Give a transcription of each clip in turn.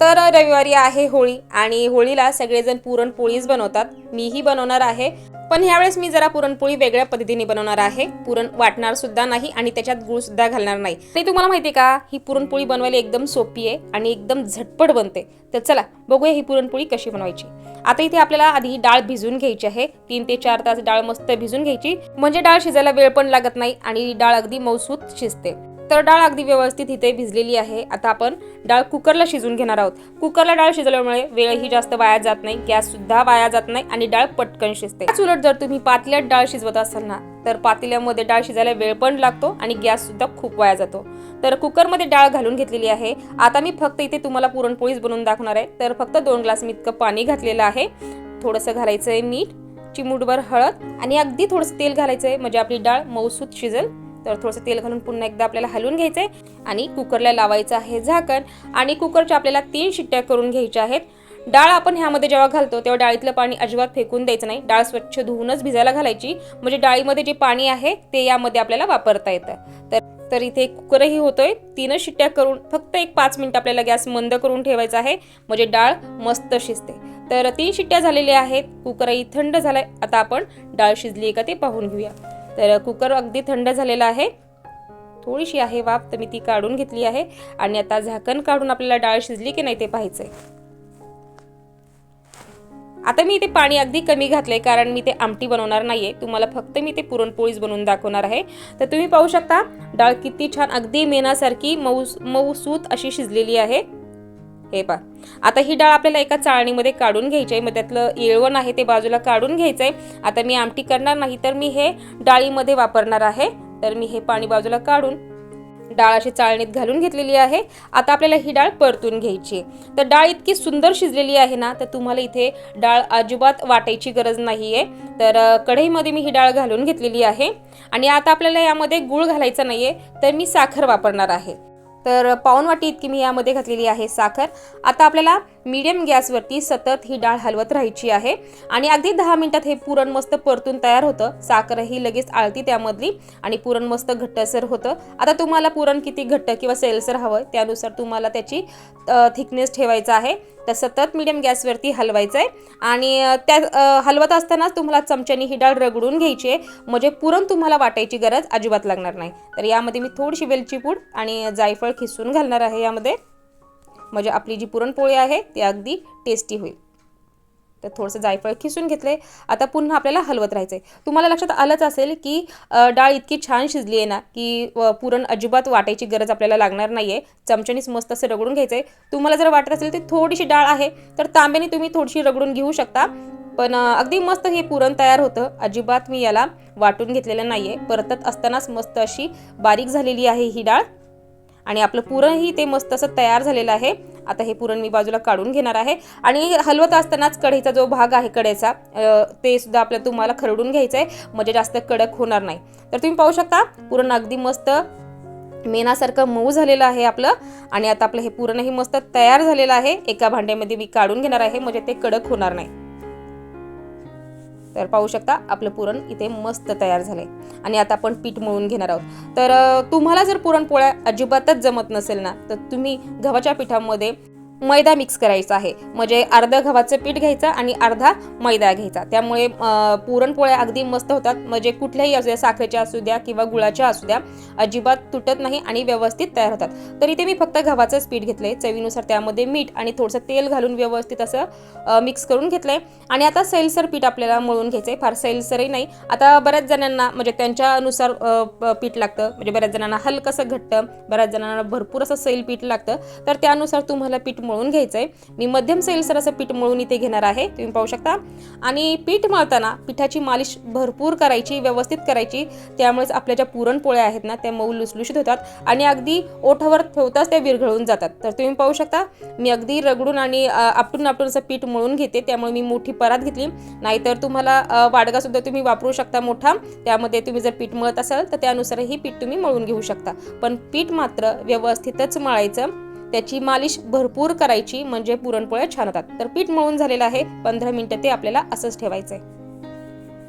तर रविवारी आहे होळी आणि होळीला सगळेजण पुरणपोळीच बनवतात. मीही बनवणार आहे. पण ह्यावेळेस मी जरा पुरणपोळी वेगळ्या पद्धतीने बनवणार आहे. पुरण वाटणार सुद्धा नाही आणि त्याच्यात गुळ सुद्धा घालणार नाही. ते तुम्हाला माहिती आहे का ही पुरणपोळी बनवायला एकदम सोपी आहे आणि एकदम झटपट बनते. तर चला बघूया ही पुरणपोळी कशी बनवायची. आता इथे आपल्याला आधी डाळ भिजून घ्यायची आहे. तीन ते चार तास डाळ मस्त भिजून घ्यायची. म्हणजे डाळ शिजायला वेळ पण लागत नाही आणि डाळ अगदी मौसूत शिजते. तर डाळ अगदी व्यवस्थित इथे भिजलेली आहे. आता आपण डाळ कुकरला शिजून घेणार आहोत. कुकरला डाळ शिजवल्यामुळे वेळही जास्त वाया जात नाही गॅस सुद्धा वाया जात नाही आणि डाळ पटकन शिजते. चुलट उलट जर तुम्ही पातल्यात डाळ शिजवत असाल ना तर पातेल्यामध्ये डाळ शिजायला वेळ पण लागतो आणि गॅस सुद्धा खूप वाया जातो. तर कुकरमध्ये डाळ घालून घेतलेली आहे. आता मी फक्त इथे तुम्हाला पुरणपोळीच बनवून दाखवणार आहे. तर फक्त दोन ग्लास मी इतकं पाणी घातलेलं आहे. थोडंसं घालायचं आहे मीठ चिमूटभर हळद आणि अगदी थोडंसं तेल घालायचं आहे म्हणजे आपली डाळ मऊसूत शिजेल. तर थोडंसं तेल घालून पुन्हा एकदा आपल्याला हलवून घ्यायचं आहे आणि कुकरला लावायचं आहे झाकण आणि कुकरच्या आपल्याला तीन शिट्ट्या करून घ्यायच्या आहेत. डाळ आपण ह्यामध्ये जेव्हा घालतो तेव्हा डाळीतलं पाणी अजिबात फेकून द्यायचं नाही. डाळ स्वच्छ धुवूनच भिजायला घालायची. म्हणजे डाळीमध्ये जे पाणी आहे ते यामध्ये आपल्याला वापरता येतं. तर तर इथे कुकरही होतोय. तीनच शिट्ट्या करून फक्त एक पाच मिनिट आपल्याला गॅस मंद करून ठेवायचा आहे. म्हणजे डाळ मस्त शिजते. तर तीन शिट्ट्या झालेल्या आहेत. कुकरही थंड झालाय. आता आपण डाळ शिजली आहे का ते पाहून घेऊया. तर कुकर अगदी थंड झालेला आहे. थोडीशी आहे वाफ तर मी ती काढून घेतली आहे. आणि आता झाकण काढून आपल्याला डाळ शिजली की नाही ते पाहायचंय. आता मी इथे पाणी अगदी कमी घातलंय कारण मी ते आमटी बनवणार नाहीये. तुम्हाला फक्त मी ते पुरणपोळीच बनवून दाखवणार आहे. तर तुम्ही पाहू शकता डाळ किती छान अगदी मेनासारखी मऊ मऊसूत अशी शिजलेली आहे. हे पा आता ही डाळ आपल्याला एका चाळणीमध्ये काढून घ्यायची आहे. मग त्यातलं येळवण आहे ते बाजूला काढून घ्यायचं आहे आता मी आमटी करणार नाही तर मी हे डाळीमध्ये वापरणार आहे. तर मी हे पाणी बाजूला काढून डाळ अशी चाळणीत घालून घेतलेली आहे. आता आपल्याला ही डाळ परतून घ्यायची आहे. तर डाळ इतकी सुंदर शिजलेली आहे ना तर तुम्हाला इथे डाळ अजिबात वाटायची गरज नाही आहे तर कढईमध्ये मी ही डाळ घालून घेतलेली आहे. आणि आता आपल्याला यामध्ये गूळ घालायचा नाही आहे तर मी साखर वापरणार आहे. तर पाऊन वाटी इतकी मी यामध्ये घातलेली आहे साखर. आता आपल्याला मीडियम गॅसवरती सतत ही डाळ हलवत राहायची आहे. आणि अगदी दहा मिनिटात हे पुरण मस्त परतून तयार होतं. साखरही लगेच आळती त्यामधली आणि पुरण मस्त घट्टसर होतं. आता तुम्हाला पुरण किती घट्ट किंवा सेलसर हवं त्यानुसार तुम्हाला त्याची थिकनेस ठेवायचं आहे. तर सतत मिडियम गॅसवरती हलवायचं आहे आणि त्या हलवत असतानाच तुम्हाला चमच्यानी ही डाळ रगडून घ्यायची आहे. म्हणजे पुरण तुम्हाला वाटायची गरज अजिबात लागणार नाही. तर यामध्ये मी थोडीशी वेलची पूड आणि जायफळ खिसून घालणार आहे यामध्ये. म्हणजे आपली जी पुरणपोळी आहे ती अगदी टेस्टी होईल. तर थोडंसं जायफळ खिसून घेतले आता पुन्हा आपल्याला हलवत राहायचं आहे तुम्हाला लक्षात आलंच असेल की डाळ इतकी छान शिजली आहे ना की पुरण अजिबात वाटायची गरज आपल्याला लागणार नाही आहे चमच्यानीच मस्त असं रगडून घ्यायचं आहे तुम्हाला जर वाटत असेल तर थोडीशी डाळ आहे तर तांब्याने तुम्ही थोडीशी रगडून घेऊ शकता. पण अगदी मस्त हे पुरण तयार होतं. अजिबात मी याला वाटून घेतलेलं नाही आहे परतत असतानाच मस्त अशी बारीक झालेली आहे ही डाळ. आणि आपलं पुरणही ते मस्त असं तयार झालेलं आहे. आता हे पुरण मी बाजूला काढून घेणार आहे. आणि हलवत असतानाच कढईचा जो भाग आहे कड्याचा ते सुद्धा आपल्या तुम्हाला खरडून घ्यायचं आहे म्हणजे जास्त कडक होणार नाही. तर तुम्ही पाहू शकता पुरण अगदी मस्त मेनासारखं मऊ झालेलं आहे आपलं. आणि आता आपलं हे पुरणही मस्त तयार झालेलं आहे. एका भांड्यामध्ये मी काढून घेणार आहे. म्हणजे ते कडक होणार नाही. तर पाहू शकता आपलं पुरण इथे मस्त तयार झालंय. आणि आता आपण पीठ मळून घेणार आहोत. तर तुम्हाला जर पुरणपोळ्या अजिबातच जमत नसेल ना तर तुम्ही गव्हाच्या पिठामध्ये मैदा मिक्स करायचा आहे. म्हणजे अर्धा गव्हाचं पीठ घ्यायचं आणि अर्धा मैदा घ्यायचा. त्यामुळे पुरणपोळ्या अगदी मस्त होतात. म्हणजे कुठल्याही असू द्या साखरेच्या असू द्या किंवा गुळाच्या असू द्या अजिबात तुटत नाही आणि व्यवस्थित तयार होतात. तर इथे मी फक्त गव्हाचंच पीठ घेतलंय. चवीनुसार त्यामध्ये मीठ आणि थोडंसं तेल घालून व्यवस्थित असं मिक्स करून घेतलं आहे आणि आता सैलसर पीठ आपल्याला मळून घ्यायचं आहे फार सैलसरही नाही. आता बऱ्याच जणांना म्हणजे त्यांच्यानुसार पीठ लागतं. म्हणजे बऱ्याच जणांना हलकंसं घट्ट बऱ्याच जणांना भरपूर असं सैल पीठ लागतं. तर त्यानुसार तुम्हाला पीठ मळून घ्यायचंय. मी मध्यम सैलसर असं पीठ मळून इथे घेणार आहे. तुम्ही पाहू शकता. आणि पीठ मळताना पिठाची मालिश भरपूर करायची व्यवस्थित करायची. त्यामुळेच आपल्या ज्या पुरणपोळ्या आहेत ना त्या मऊ लुसलुशीत होतात आणि अगदी ओठावर ठेवताच त्या विरघळून जातात. तर तुम्ही पाहू शकता मी अगदी रगडून आणि आपटून आपटून असं पीठ मळून घेते. त्यामुळे मी मोठी परात घेतली. नाहीतर तुम्हाला वाडगासुद्धा तुम्ही वापरू शकता मोठा. त्यामध्ये तुम्ही जर पीठ मळत असाल तर त्यानुसारही पीठ तुम्ही मळून घेऊ शकता. पण पीठ मात्र व्यवस्थितच मळायचं. त्याची मालिश भरपूर करायची म्हणजे पुरणपोळ्या छान होतात. तर पीठ मळून झालेलं आहे पंधरा मिनिटं ते आपल्याला असंच ठेवायचं आहे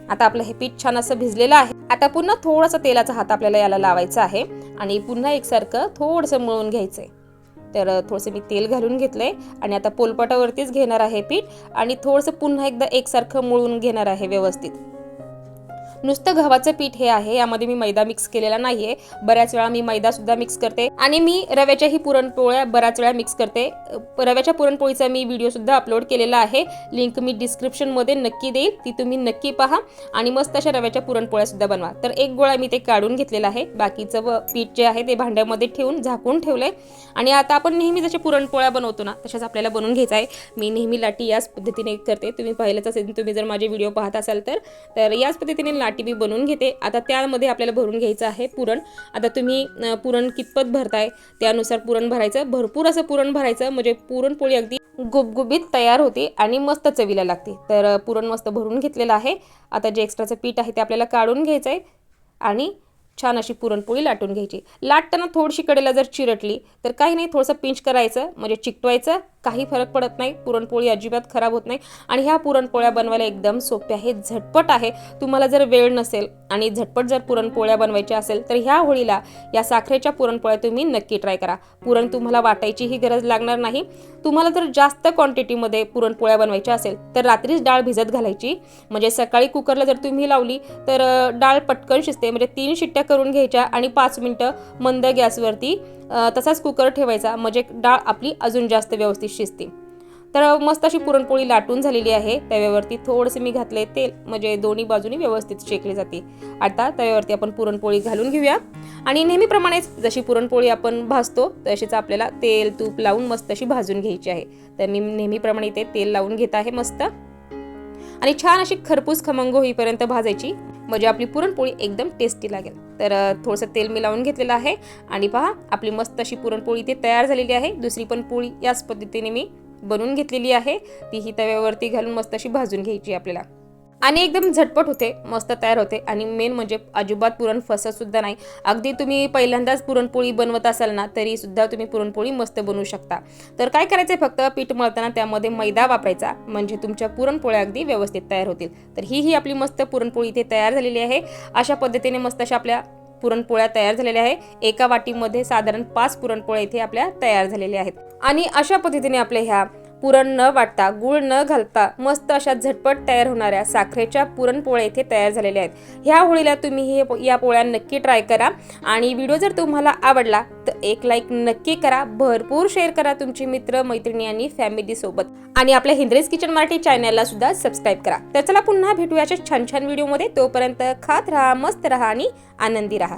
आता आपलं हे पीठ छान असं भिजलेलं आहे. आता पुन्हा थोडासा तेलाचा हात आपल्याला याला लावायचा आहे आणि पुन्हा एकसारखं थोडंसं मळून घ्यायचंय. तर थोडंसं मी तेल घालून घेतलं आहे आणि आता पोलपाटावरतीच घेणार आहे पीठ आणि थोडंसं पुन्हा एकदा एकसारखं मळून घेणार आहे व्यवस्थित. नुसतं गव्हाचं पीठ हे आहे यामध्ये मी मैदा मिक्स केलेला नाही आहे बऱ्याच वेळा मी मैदा सुद्धा मिक्स करते. आणि मी रव्याच्याही पुरणपोळ्या बऱ्याच वेळा मिक्स करते. रव्याच्या पुरणपोळीचा मी व्हिडिओ सुद्धा अपलोड केलेला आहे. लिंक मी डिस्क्रिप्शनमध्ये नक्की देईल. ती तुम्ही नक्की पहा. आणि मस्त अशा रव्याच्या पुरणपोळ्या सुद्धा बनवा. तर एक गोळा मी ते काढून घेतलेला आहे. बाकीचं व पीठ जे आहे ते भांड्यामध्ये ठेवून झाकून ठेवलंय. आणि आता आपण नेहमी जसे पुरणपोळ्या बनवतो ना तशाच आपल्याला बनवून घ्यायचं आहे. मी नेहमी लाटी याच पद्धतीने करते. तुम्ही पाहिलंच असेल तुम्ही जर माझे व्हिडिओ पाहत असाल तर. तर याच पद्धतीने टी मी बनवून घेते. आता त्यामध्ये आपल्याला भरून घ्यायचं आहे पुरण. आता तुम्ही पुरण कितपत भरताय त्यानुसार पुरण भरायचं. भरपूर असं पुरण भरायचं. म्हणजे पुरणपोळी अगदी गुबगुबीत तयार होते आणि मस्त चवीला लागते. तर पुरण मस्त भरून घेतलेलं आहे. आता जे एक्स्ट्राचं पीठ आहे ते आपल्याला काढून घ्यायचं आहे आणि छान अशी पुरणपोळी लाटून घ्यायची. लाटताना थोडीशी कडेला जर चिरटली तर काही नाही थोडंसं पिंच करायचं म्हणजे चिकटवायचं काही फरक पडत नाही. पुरणपोळी अजिबात खराब होत नाही. आणि ह्या पुरणपोळ्या बनवायला एकदम सोप्या आहेत. झटपट आहे. तुम्हाला जर वेळ नसेल आणि झटपट जर पुरणपोळ्या बनवायच्या असेल तर ह्या होळीला या साखरेच्या पुरणपोळ्या तुम्ही नक्की ट्राय करा. पुरण तुम्हाला वाटायचीही गरज लागणार नाही. तुम्हाला जर जास्त क्वांटिटीमध्ये पुरणपोळ्या बनवायच्या असेल तर रात्रीच डाळ भिजत घालायची. म्हणजे सकाळी कुकरला जर तुम्ही लावली तर डाळ पटकन शिजते. म्हणजे तीन शिट्ट्या करून घ्यायच्या आणि पाच मिनटं मंद गॅसवरती तसाच कुकर ठेवायचा. म्हणजे डाळ आपली अजून जास्त व्यवस्थित शिजते. तर मस्त अशी पुरणपोळी लाटून झालेली आहे. तव्यावरती थोडंसं मी घातले तेल म्हणजे दोन्ही बाजूनी व्यवस्थित शेकले जाते. आता तव्यावरती आपण पुरणपोळी घालून घेऊया. आणि नेहमीप्रमाणेच जशी पुरणपोळी आपण भाजतो तशीच आपल्याला तेल तूप लावून मस्त अशी भाजून घ्यायची आहे. तर मी नेहमीप्रमाणे इथे तेल लावून घेत आहे मस्त. आणि छान अशी खरपूस खमंग होईपर्यंत भाजायची. म्हणजे आपली पुरणपोळी एकदम टेस्टी लागेल. तर थोडंसं तेल मी लावून घेतलेलं आहे आणि पहा आपली मस्त अशी पुरणपोळी इथे तयार झालेली आहे. दुसरी पण पोळी याच पद्धतीने मी बनवून घेतलेली आहे. तीही तव्यावरती घालून मस्त अशी भाजून घ्यायची आपल्याला. आणि एकदम झटपट होते मस्त तयार होते. आणि मेन म्हणजे अजिबात पुरण फसतसुद्धा नाही. अगदी तुम्ही पहिल्यांदाच पुरणपोळी बनवत असाल ना तरीसुद्धा तुम्ही पुरणपोळी मस्त बनवू शकता. तर काय करायचं फक्त पीठ मळताना त्यामध्ये मैदा वापरायचा. म्हणजे तुमच्या पुरणपोळ्या अगदी व्यवस्थित तयार होतील. तर ही ही आपली मस्त पुरणपोळी इथे तयार झालेली आहे. अशा पद्धतीने मस्त अशा आपल्या पुरणपोळ्या तयार झालेल्या आहे. एका वाटीमध्ये साधारण पाच पुरणपोळ्या इथे आपल्या तयार झालेल्या आहेत. आणि अशा पद्धतीने आपल्या ह्या पुरण न वाटता गुळ न घालता मस्त अशा झटपट तयार होणाऱ्या साखरेच्या पुरणपोळ्या इथे तयार झालेल्या आहेत. ह्या होळीला तुम्ही हे या पोळ्या नक्की ट्राय करा आणि व्हिडिओ जर तुम्हाला आवडला तर एक लाईक नक्की करा. भरपूर शेअर करा तुमची मित्र मैत्रिणी आणि फॅमिलीसोबत आणि आपल्या हिंद्रेज किचन मराठी चॅनलला सुद्धा सबस्क्राईब करा. तर चला पुन्हा भेटूयाच्या छान छान व्हिडिओमध्ये. तोपर्यंत खात राहा मस्त राहा आणि आनंदी राहा.